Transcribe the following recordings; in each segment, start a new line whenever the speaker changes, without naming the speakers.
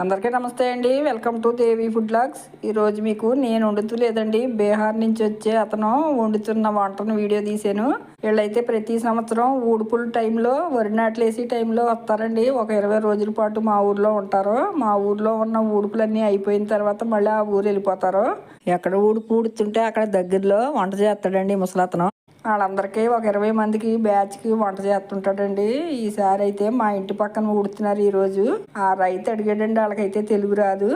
అందరికీ నమస్తే అండి. Welcome to Devi food logs. ఈరోజు మీకు నేను వండుతూ లేదండి బీహార్ నుంచి వచ్చే అతను వండుతున్న వంటను వీడియో తీసాను వీళ్ళైతే ప్రతి సంవత్సరం ఊడుపుల టైంలో వరి నాట్లేసి టైంలో వస్తారండి. ఒక ఇరవై రోజుల పాటు మా ఊర్లో ఉంటారు. మా ఊర్లో ఉన్న ఊడుపులన్నీ అయిపోయిన తర్వాత మళ్ళీ ఆ ఊరు వెళ్ళిపోతారు. ఎక్కడ ఊడుపు ఊడుతుంటే అక్కడ దగ్గరలో వంట చేస్తాడండి ముసలతను. వాళ్ళందరికీ ఒక ఇరవై మందికి బ్యాచ్కి వంట చేస్తుంటాడండి. ఈసారి అయితే మా ఇంటి పక్కన ఊడుతున్నారు ఈరోజు. ఆ రైతు అడిగాడండి వాళ్ళకైతే తెలుగు రాదు.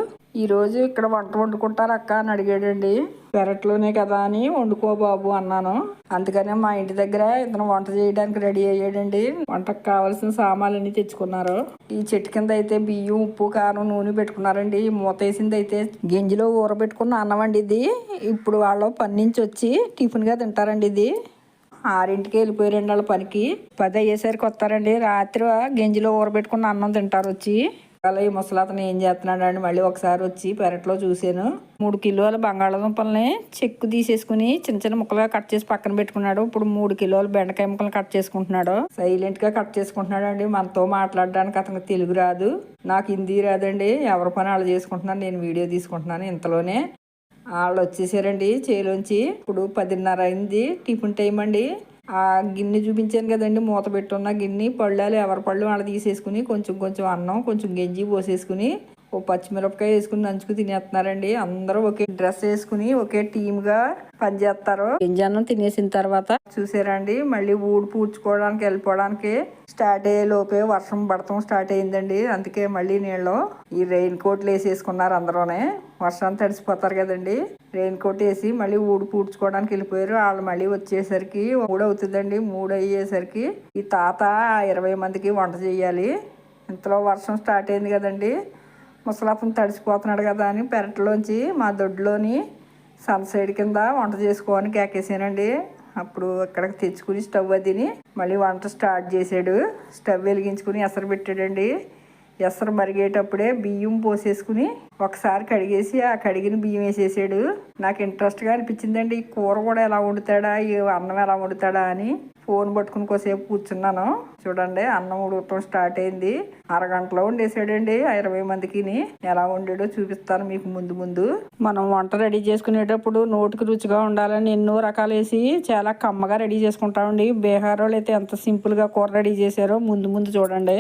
ఈరోజు ఇక్కడ వంట వండుకుంటారు అక్క అని అడిగాడండి. పెరట్లోనే కదా అని వండుకో బాబు అన్నాను. అందుకనే మా ఇంటి దగ్గర ఇతను వంట చేయడానికి రెడీ అయ్యాడండి. వంటకు కావాల్సిన సామాన్లన్నీ తెచ్చుకున్నారు. ఈ చెట్టు కింద అయితే బియ్యం ఉప్పు కారం నూనె పెట్టుకున్నారండి. ఈ మూత వేసింది అయితే గింజలో ఊరబెట్టుకున్న అన్నం అండి ఇది. ఇప్పుడు వాళ్ళు పని నుంచి వచ్చి టిఫిన్గా తింటారండి ఇది. ఆరింటికి వెళ్ళిపోయారండి వాళ్ళ పనికి. పది అయ్యేసరికి వస్తారండి. రాత్రి గింజలో ఊరబెట్టుకున్న అన్నం తింటారు వచ్చి. అలా ఈ ముసలాతను ఏం చేస్తున్నాడు అని మళ్ళీ ఒకసారి వచ్చి పెరట్లో చూశాను. మూడు కిలోల బంగాళాదుంపల్ని చెక్కు తీసేసుకుని చిన్న చిన్న ముక్కలుగా కట్ చేసి పక్కన పెట్టుకున్నాడు. ఇప్పుడు మూడు కిలోల బెండకాయ ముక్కలు కట్ చేసుకుంటున్నాడు. సైలెంట్గా కట్ చేసుకుంటున్నాడు అండి మనతో మాట్లాడడానికి అతనికి తెలుగు రాదు. నాకు హిందీ రాదండి. ఎవరి పని వాళ్ళు చేసుకుంటున్నాను నేను వీడియో తీసుకుంటున్నాను ఇంతలోనే. వాళ్ళు వచ్చేసారండి చేలోంచి. ఇప్పుడు పదిన్నర అయింది. టిఫిన్ టైం అండి. ఆ గిన్నె చూపించాను కదండి. మూత పెట్టున్న గిన్నె పళ్ళాలు ఎవరి పళ్ళు వాళ్ళు తీసేసుకుని కొంచెం కొంచెం అన్నం కొంచెం గంజి పోసేసుకుని ఓ పచ్చిమిరపకాయ వేసుకుని నంచుకు తినేస్తున్నారండి. అందరూ ఒకే డ్రెస్ వేసుకుని ఒకే టీమ్గా పనిచేస్తారు గింజన్నం తినేసిన తర్వాత చూసారండి మళ్ళీ ఊడు పూడ్చుకోవడానికి వెళ్ళిపోవడానికి స్టార్ట్ అయ్యే లోపే వర్షం పడటం స్టార్ట్ అయిందండి అందుకే మళ్ళీ నీళ్ళు ఈ రెయిన్ కోట్లు వేసేసుకున్నారు అందరూనే. వర్షం తడిసిపోతారు కదండి. రెయిన్ కోట్ వేసి మళ్ళీ ఊడు పూడ్చుకోవడానికి వెళ్ళిపోయారు. వాళ్ళు మళ్ళీ వచ్చేసరికి మూడు అవుతుందండి మూడు అయ్యేసరికి ఈ తాత ఇరవై మందికి వంట చేయాలి. ఇంతలో వర్షం స్టార్ట్ అయింది కదండి. ముసలాపం తడిసిపోతున్నాడు కదా అని పెరట్లోంచి మా దొడ్లోని సన్ సైడ్ కింద వంట చేసుకోవని కేకేసానండి. అప్పుడు అక్కడికి తెచ్చుకుని స్టవ్ అదిని మళ్ళీ వంట స్టార్ట్ చేసాడు స్టవ్ వెలిగించుకుని ఎసరు పెట్టాడండి. ఎసరు మరిగేటప్పుడే బియ్యం పోసేసుకుని ఒకసారి కడిగేసి ఆ కడిగిన బియ్యం వేసేసాడు. నాకు ఇంట్రెస్ట్గా అనిపించిందండి ఈ కూర కూడా ఎలా వండుతాడా ఈ అన్నం ఎలా వండుతాడా అని. ఫోన్ పట్టుకుని కోసేపు కూర్చున్నాను. చూడండి అన్నం ఉడకటం స్టార్ట్ అయింది. అరగంటలో వండేసాడండి ఆ ఇరవై మందికి ఎలా వండాడో చూపిస్తాను మీకు ముందు ముందు. మనం వంట రెడీ చేసుకునేటప్పుడు నోటికి రుచిగా ఉండాలని ఎన్నో రకాలు వేసి చాలా కమ్మగా రెడీ చేసుకుంటామండి. బీహార్ వాళ్ళు అయితే ఎంత సింపుల్గా కూర రెడీ చేశారో ముందు ముందు చూడండి.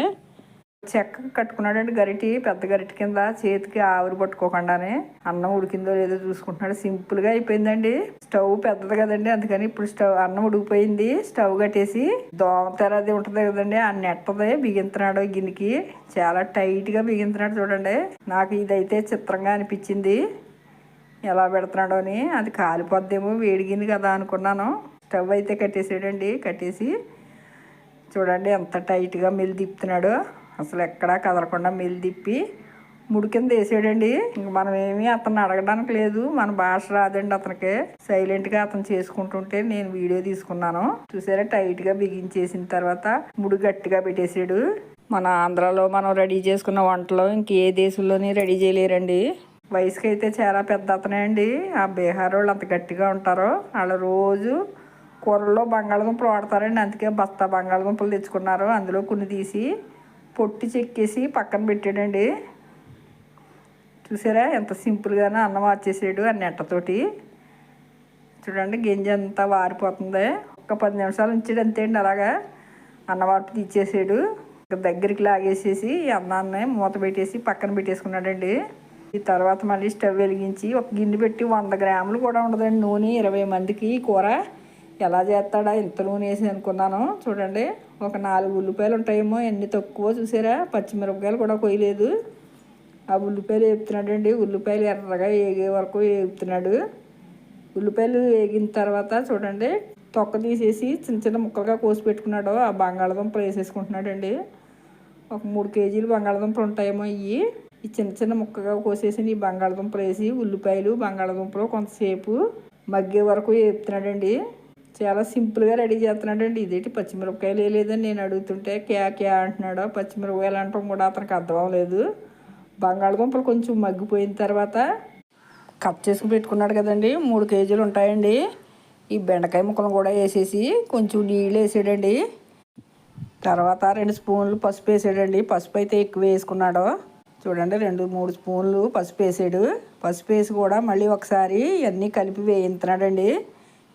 చెక్క కట్టుకున్నాడండి గరిటి పెద్ద గరిటి కింద చేతికి ఆవిరి పట్టుకోకుండానే. అన్నం ఉడికిందో లేదో చూసుకుంటున్నాడు. సింపుల్గా అయిపోయిందండి. స్టవ్ పెద్దది కదండి అందుకని ఇప్పుడు స్టవ్ అన్నం ఉడికిపోయింది. స్టవ్ కట్టేసి దోమతెర అది ఉంటుంది కదండి ఆ నెట్టది బిగింతున్నాడు గిన్నెకి. చాలా టైట్గా బిగింతున్నాడు చూడండి. నాకు ఇదైతే చిత్రంగా అనిపించింది. ఎలా పెడుతున్నాడో అని. అది కాలిపోద్దేమో వేడిగింది కదా అనుకున్నాను. స్టవ్ అయితే కట్టేసాడండి కట్టేసి చూడండి ఎంత టైట్గా మెల్లి తిప్పుతున్నాడు అసలు ఎక్కడా కదలకుండా మెల్లి తిప్పి ముడి కింద వేసాడండి. ఇంక మనం ఏమీ అతను అడగడానికి లేదు. మన భాష రాదండి అతనికి. సైలెంట్గా అతను చేసుకుంటుంటే నేను వీడియో తీసుకున్నాను. చూసారా? టైట్గా బిగించేసిన తర్వాత ముడి గట్టిగా పెట్టేసాడు మన ఆంధ్రాలో మనం రెడీ చేసుకున్న వంటలు ఇంకే దేశంలోని రెడీ చేయలేరండి. వయసుకి అయితే చాలా పెద్ద అతనే అండి. ఆ బీహార్ వాళ్ళు అంత గట్టిగా ఉంటారో వాళ్ళు రోజు కూరల్లో బంగాళదుంపలు వాడతారండి. అందుకే బస్తా బంగాళదుంపలు తెచ్చుకున్నారు. అందులో కొన్ని తీసి పొట్టి చెక్కేసి పక్కన పెట్టాడండి. చూసారా ఎంత సింపుల్గానే అన్నం వచ్చేసాడు ఆ నెట్టతోటి. చూడండి గింజ అంతా వారిపోతుంది. ఒక పది నిమిషాలు ఉంచాడు అంతే అండి అలాగా అన్నవార్పు తీసేసాడు. దగ్గరికి లాగేసేసి అన్నాన్ని మూత పెట్టేసి పక్కన పెట్టేసుకున్నాడండి. ఈ తర్వాత మళ్ళీ స్టవ్ వెలిగించి ఒక గిన్నె పెట్టి వంద గ్రాములు కూడా ఉండదండి నూనె. ఇరవై మందికి కూర ఎలా చేస్తాడా? ఇంత నూనె వేసి అనుకున్నాను. చూడండి ఒక నాలుగు ఉల్లిపాయలు ఉంటాయేమో ఎన్ని తక్కువ చూసారా? పచ్చిమిరపకాయలు కూడా కొయ్యలేదు. ఆ ఉల్లిపాయలు వేపుతున్నాడండి. ఉల్లిపాయలు ఎర్రగా వేగే వరకు వేపుతున్నాడు. ఉల్లిపాయలు వేగిన తర్వాత చూడండి తొక్క తీసేసి చిన్న చిన్న ముక్కలుగా కోసి పెట్టుకున్నాడు. ఆ బంగాళదుంపలు వేసేసుకుంటున్నాడండి. ఒక మూడు కేజీలు బంగాళదుంపలు ఉంటాయేమో ఇవి ఈ చిన్న చిన్న ముక్కగా కోసేసి ఈ బంగాళదుంపలు వేసి ఉల్లిపాయలు బంగాళదుంపలు కొంతసేపు మగ్గే వరకు వేపుతున్నాడండి. చాలా సింపుల్గా రెడీ చేస్తున్నాడండి. ఇదేంటి పచ్చిమిరపకాయలు వేయలేదని నేను అడుగుతుంటే క్యా క్యా అంటున్నాడు పచ్చిమిరపకాయలు అంటాం కూడా అతనికి అర్థం అవ్వలేదు. బంగాళదుంపలు కొంచెం మగ్గిపోయిన తర్వాత కట్ చేసుకుని పెట్టుకున్నాడు కదండి. మూడు కేజీలు ఉంటాయండి. ఈ బెండకాయ ముక్కలు కూడా వేసేసి కొంచెం నీళ్ళు వేసాడండి. తర్వాత రెండు స్పూన్లు పసుపు వేసాడండి. పసుపు అయితే ఎక్కువ వేసుకున్నాడు. చూడండి రెండు మూడు స్పూన్లు పసుపు వేసాడు. పసుపు వేసి కూడా మళ్ళీ ఒకసారి ఇవన్నీ కలిపి వేయించుతున్నాడండి.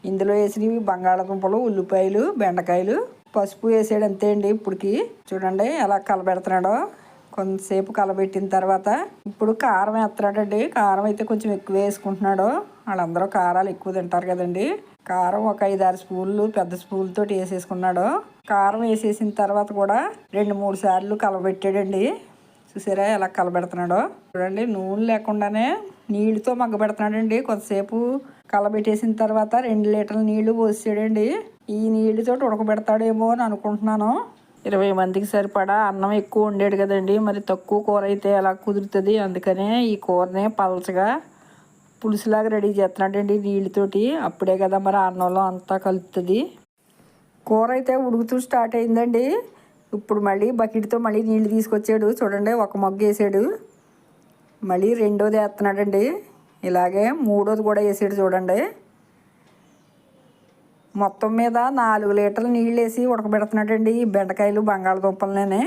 ఇందులో వేసినవి బంగాళదుంపలు ఉల్లిపాయలు బెండకాయలు. పసుపు వేసాడు అంతే అండి ఇప్పటికి. చూడండి ఎలా కలబెడుతున్నాడో. కొంతసేపు కలబెట్టిన తర్వాత ఇప్పుడు కారం వేస్తున్నాడండి. కారం అయితే కొంచెం ఎక్కువ వేసుకుంటున్నాడు. వాళ్ళందరూ కారాలు ఎక్కువ తింటారు కదండి. కారం ఒక ఐదు ఆరు స్పూన్లు పెద్ద స్పూన్లతో వేసేసుకున్నాడు. కారం వేసేసిన తర్వాత కూడా రెండు మూడు సార్లు కలబెట్టాడండి. చూసారా ఎలా కలబెడుతున్నాడో? చూడండి నూనె లేకుండానే నీళ్ళతో మగ్గబెడుతున్నాడండి. కొంతసేపు కలబెట్టేసిన తర్వాత రెండు లీటర్ల నీళ్ళు పోసాడండి. ఈ నీళ్ళతో ఉడకబెడతాడేమో అని అనుకుంటున్నాను. ఇరవై మందికి సరిపడా అన్నం ఎక్కువ ఉండేది కదండి. మరి తక్కువ కూర అయితే ఎలా కుదురుతుంది? అందుకనే ఈ కూరనే పలచగా పులుసులాగా రెడీ చేస్తున్నాడండి నీళ్ళతోటి అప్పుడే కదా మరి అన్నంలో అంతా కలుపుతుంది. కూర అయితే ఉడుకుతూ స్టార్ట్ అయిందండి. ఇప్పుడు మళ్ళీ బకెట్తో మళ్ళీ నీళ్ళు తీసుకొచ్చాడు. చూడండి ఒక మగ్గు వేసాడు. మళ్ళీ రెండోది వేస్తున్నాడండి. ఇలాగే మూడోది కూడా వేసాడు చూడండి. మొత్తం మీద నాలుగు లీటర్లు నీళ్ళు వేసి ఉడకబెడుతున్నాడండి. ఈ బెండకాయలు బంగాళదుంపలనే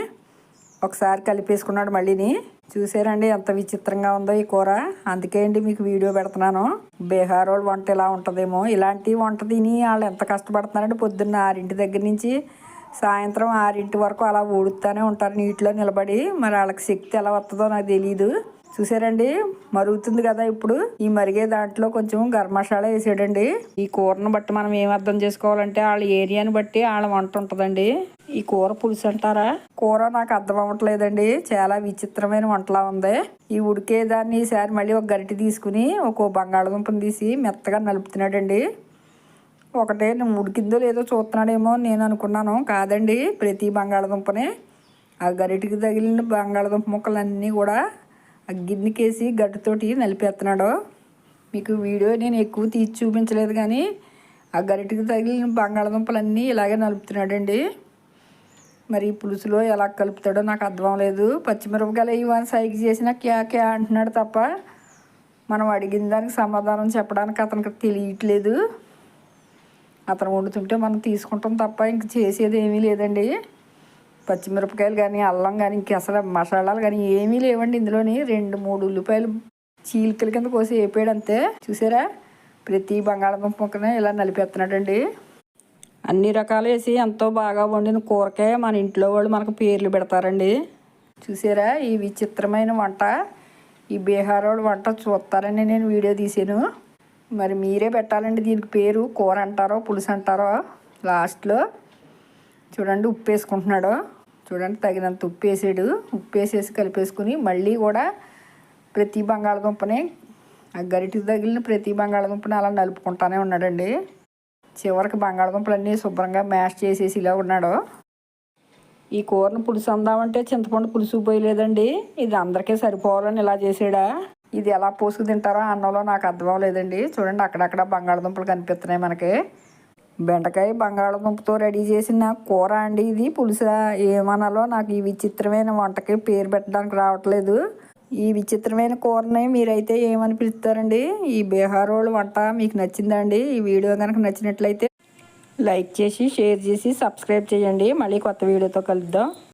ఒకసారి కలిపేసుకున్నాడు మళ్ళీని. చూసారండి ఎంత విచిత్రంగా ఉందో ఈ కూర. అందుకే అండి మీకు వీడియో పెడుతున్నాను. బీహార్ వాళ్ళు వంట ఇలా ఉంటుందేమో. ఇలాంటి వంట తిని వాళ్ళు ఎంత కష్టపడుతున్నారండి. పొద్దున్న ఆరింటి దగ్గర నుంచి సాయంత్రం ఆరింటి వరకు అలా ఊడుతూనే ఉంటారు నీటిలో నిలబడి. మరి వాళ్ళకి శక్తి ఎలా వస్తుందో నాకు తెలియదు చూసారండి? మరుగుతుంది కదా ఇప్పుడు. ఈ మరిగే దాంట్లో కొంచెం గర్మశాల వేసాడండి ఈ కూరను బట్టి మనం ఏం అర్థం చేసుకోవాలంటే వాళ్ళ ఏరియాని బట్టి వాళ్ళ వంట ఉంటుందండి. ఈ కూర పులుసు అంటారా? కూర నాకు అర్థం అవ్వట్లేదండి. చాలా విచిత్రమైన వంటలా ఉంది. ఈ ఉడికేదాన్ని ఈసారి మళ్ళీ ఒక గరిటె తీసుకుని ఒక బంగాళదుంపని తీసి మెత్తగా నలుపుతున్నాడండి. ఒకటే నేను ఉడికిందో లేదో చూస్తున్నాడేమో నేను అనుకున్నాను. కాదండి ప్రతి బంగాళదుంపనే. ఆ గరిటికి తగిలిన బంగాళదుంప ముక్కలన్నీ కూడా ఆ గిన్నెకేసి గడ్డతోటి నలిపేస్తున్నాడు మీకు వీడియో నేను ఎక్కువ తీసి చూపించలేదు కానీ ఆ గరిటికి తగిలిన బంగాళదుంపలన్నీ ఇలాగే నలుపుతున్నాడండి. మరి పులుసులో ఎలా కలుపుతాడో నాకు అర్థం లేదు. పచ్చిమిరపకాయలు ఇవన్నీ సైకి చేసిన క్యా క్యా అంటున్నాడు తప్ప మనం అడిగిన దానికి సమాధానం చెప్పడానికి అతనికి తెలియట్లేదు. అతను వండుతుంటే మనం తీసుకుంటాం తప్ప ఇంక చేసేది ఏమీ లేదండి. పచ్చిమిరపకాయలు కానీ అల్లం కానీ ఇంక అసలు మసాలాలు కానీ ఏమీ లేవండి ఇందులోని. రెండు మూడు ఉల్లిపాయలు చీలికల కింద కోసి వేపాడు అంతే చూసారా? ప్రతి బంగాళదుంప ముక్కన ఇలా నలిపేస్తున్నాడండి. అన్ని రకాలు వేసి ఎంతో బాగా వండిన కూరకే మన ఇంట్లో వాళ్ళు మనకు పేర్లు పెడతారండి. చూసారా? ఈ విచిత్రమైన వంట ఈ బీహార్ వాడు వంట చూస్తారని నేను వీడియో తీసాను మరి మీరే పెట్టాలండి దీనికి పేరు. కూర అంటారో పులుసు అంటారో లాస్ట్లో. చూడండి ఉప్పు వేసుకుంటున్నాడు చూడండి తగినంత ఉప్పు వేసాడు ఉప్పు వేసేసి కలిపేసుకుని మళ్ళీ కూడా ప్రతి బంగాళదుంపని ఆ గరిటికి తగిలిన ప్రతి బంగాళదుంపని అలా నలుపుకుంటానే ఉన్నాడండి. చివరికి బంగాళదుంపలన్నీ శుభ్రంగా మ్యాష్ చేసేసి ఇలా ఉన్నాడు. ఈ కూరను పులుసు అందామంటే చింతపండు పులుసు పోయలేదండి. ఇది అందరికీ సరిపోవాలని ఇలా చేసాడా ఇది ఎలా పోసుకు తింటారో అన్నంలో నాకు అర్థం అవ్వలేదండి. చూడండి అక్కడక్కడ బంగాళదుంపలు కనిపిస్తున్నాయి మనకి. బెండకాయ బంగాళదుంపతో రెడీ చేసిన కూర అండి ఇది. పులుసా ఏమనాలో నాకు ఈ విచిత్రమైన వంటకి పేరు పెట్టడానికి రావట్లేదు. ఈ విచిత్రమైన కూరని మీరైతే ఏమని పిలుస్తారండి? ఈ బీహార్ వాళ్ళు వంట మీకు నచ్చిందండి. ఈ వీడియో కనుక నచ్చినట్లయితే లైక్ చేసి షేర్ చేసి సబ్స్క్రైబ్ చేయండి. మళ్ళీ కొత్త వీడియోతో కలుద్దాం.